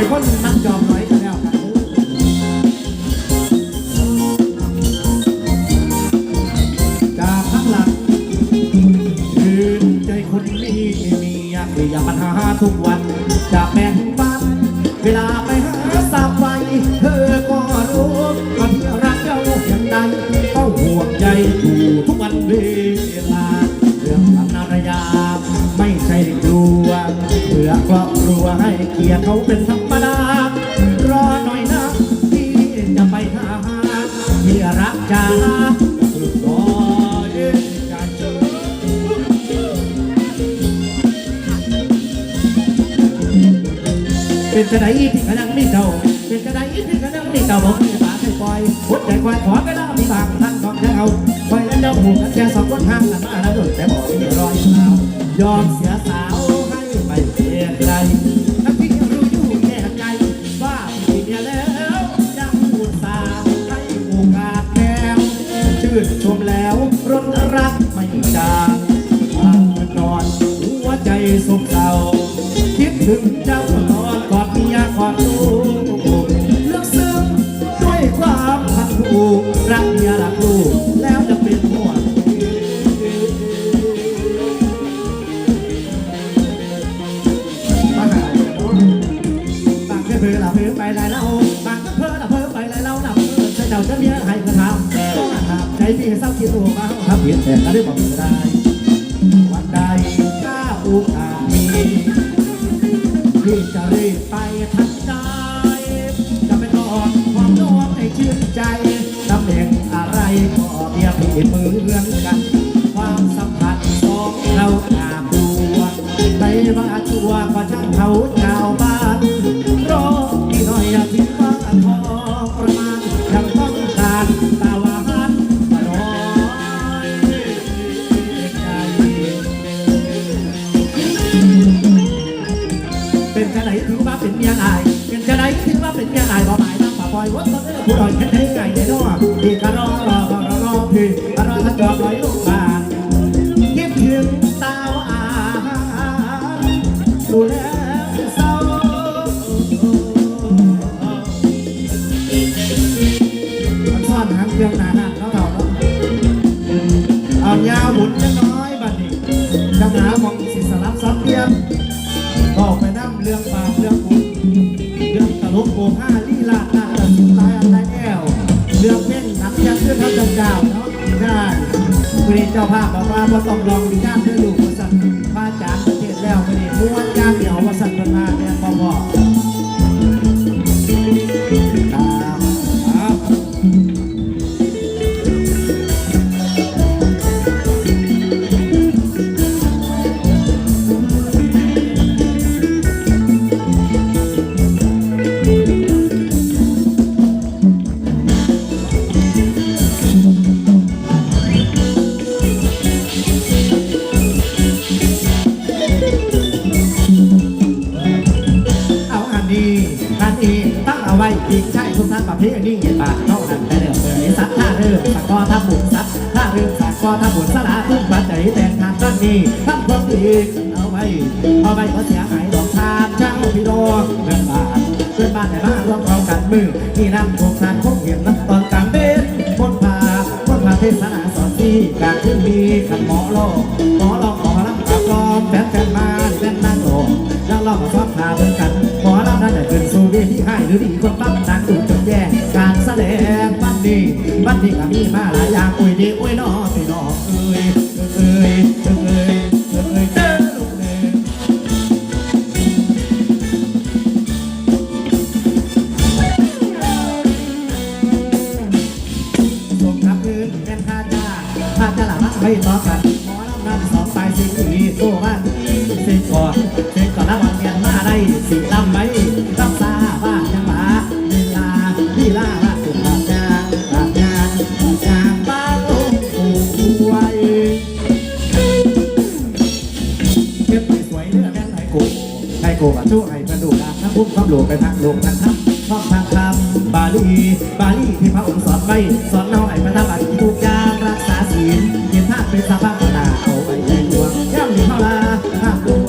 เป็นคนนักจอมน้อยกันแล้วกันจากข้างหลังคืนใจคนมีมีอยากมีอยากปัญหาทุกวันจะแบ่งปันเวลาไปหาสาวไฟเธอก็รู้ว่าที่รักเจ้าอย่างใดก็ห่วงใย เกียเขาเป็นธรรมดารอหน่อยนะที่จะไปหาที่รักจ้ารอเย็นใจเจอเป็นจะได้ที่กำลังมีเก่าเป็นจะได้ที่กำลังมีเก่าบอกให้ปากให้ปล่อยหัวใจควายขอก็ได้มีบางท่านต้องจะเอาคอยแล้วเจ้าหูกันแค่สองคนทางกันมาแล้วโดนแต่บอกมีรอยเท้ายอมเสียสาวให้ไปเสียใจ สุขเศร้าคิดถึงเจ้านอนกอดเมียกอดลูกเลือกซึ้งด้วยความพันผูกรักเมียรักลูกแล้วจะเป็นห่วงบางก็เพื่อละเพื่อไปหลายเล่าบางก็เพื่อละเพื่อไปหลายเล่านะเพื่อจะเจ้าจะเมียให้กระทำใจพี่เศร้าคิดตัวมางทำเพียงแต่ก็ได้บอกไม่ได้ ไปทันใจจะไปทอดความร้อนให้ชื่นใจตำแหน่งอะไรก็เมียพี่เหมือนกัน ความสัมพันธ์สองเราตามดวงไปว่าชัวก็ช่างเขาชาวบ้าน เป็นจะไหนถือว่าเป็นเมียอายเป็นจะไหนถือว่าเป็นเมียอายบ่หมายน้ำป่าปล่อยวัดต้นเอ้อผู้ดอยแค่ไหนไก่ในนอพี่กรอรอรอรอรอพี่ก็รอถ้าจอบลอยลูกบานคิดถึงตาวอาดูแลเศร้าซ่อนหางเครื่องหนาหนาเขาเท่าเนาะเอายาวหมุนจะน้อยบัดนี้จังหามองสิสลับซับเทียม ลกโกห้าลีลาตาตะสุดายอะไรแอวเลือกเพ่งนักยังเพื่อทัพเจ้าเนาะใช่วันนี้เจ้าภาพบอกว่าพอต้องลองดีด้านเพื่ออยู่บริษัทพระอาจารย์ ประเภทนี้เย็นบาทเท่านั้นแต่เดิมเบอร์นี้สักท่าเริ่มสักกอทับบุญสักท่าเริ่มสักกอทับบุญสลาพึ่งบัดใจแต่งทางตั้งนี้ทั้งความดีเอาไว้เอาไว้ก็เสียหายดอกทานเจ้าพี่โดเพื่อนบานเพื่อนบ้านในบ้านร่วมเรากันมือที่นำโครงการคงเห็นน้ำตอนกลางเบนพ้นพาพ้นพาเทศนาสอนที่การขึ้นมีขันหมอโลกหมอลองหมอลำกับกอมแฟนแฟนมาแฟนนั่งโลกนั่งรอบกับซอกขาเหมือนกันหมอลำนั้นได้ขึ้นสู่เวที่ให้หรือดีคนปั๊บนางดูจ นี้บันนี้ก็มีมาหลายอย่างอุ้ยดีอุ้ยน้อพี่น้องเอ้ยเอ้ยเอ้ยเอ้ยเอ้ยเอ้ยเด้อลูกเอ้ยสมกับพื้นเป็นข้าจ้าข้าจะหลับไม่ต่อกันหมอลำนั้นสองสายสิงหีตัวมันสิงก่อนสิงก่อนละวันเมียนมาได้สิลำไหมต้องซาบ้ ไทยโกกับชู้ไอ้กระดูกดาบน้ำพุ่มความหลวไปทางหลวงทางทัพท่องทางคำบาลีบาลีที่พระองค์สอนไว้สอนเราให้ปฏิบัติทุกอย่างรักษาศีลเย็นท่าเป็นสภาพนาเอาไว้ในดวงย่ำดีเข้าลาภาพดวง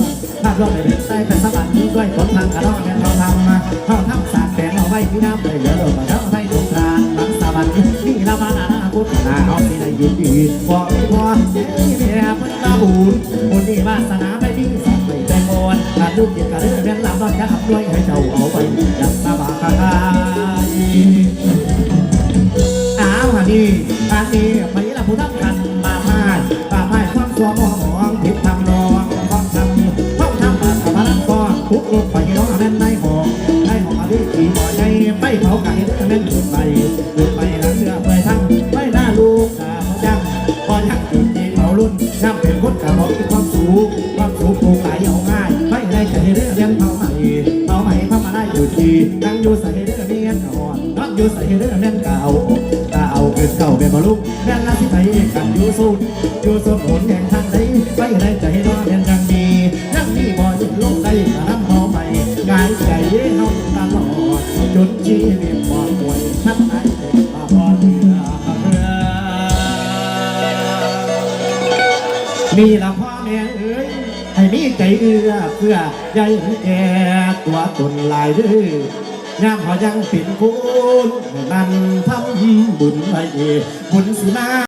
ภาพดวงในเด็กใต้แต่สบัดนี้ด้วยคนทางกระรอกแม่นเราทำมาเขาทำสากแสงเอาไว้ที่น้ำเลยเหลือโดดมาเท่าไทยสงกราหลังสบัดนี่เรามาหนาพุทธนาเอาที่ไหนยืนดีบอไม่พอเจ้าแม่เพิ่นมาบุญ เผาไก่อันนั้นจุดไปจุดไปหลังเรือเปทั้งไม่น่าลูกตาเขาจังพอยักจุดจีเผารุ่นน้ำเป็นคนกะบอกที่ความสูงความสูงปลูกไหลเอาง่ายไม่ได้ใจเรื่องเลี้ยงเผาใหม่เผาใหม่พามาได้อยู่ดีนั่งอยู่ใส่เรื่องเมียนอ่อนนอนอยู่ใส่เรื่องเมียนเก่าตาเอาเกิดเก่าเป็นบลุกแม่นละที่ไปกันอยู่สู้อยู่สมผลแห่งทางใดไปได้ใจน้อเป็นดังดีนั่งนี่บ่อยลงได้ ดจนชีวิตบ่ป่วยทับไหนมาพอเรือเรือมีละพ่อแม่เอ้ยให้มีใจเอื้อเพื่อใหญ่แก่ตัวตนหลายเด้อยามเขายังเป็นคุณให้มันทำบุญไปบุญสิมา